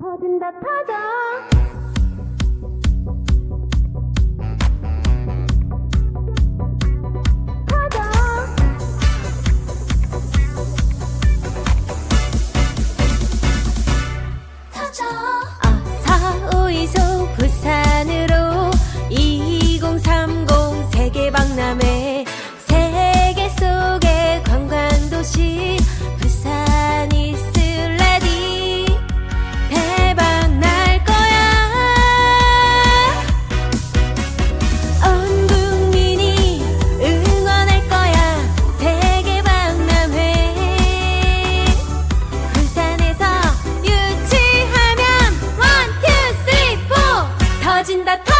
터진다 터져 心的痛。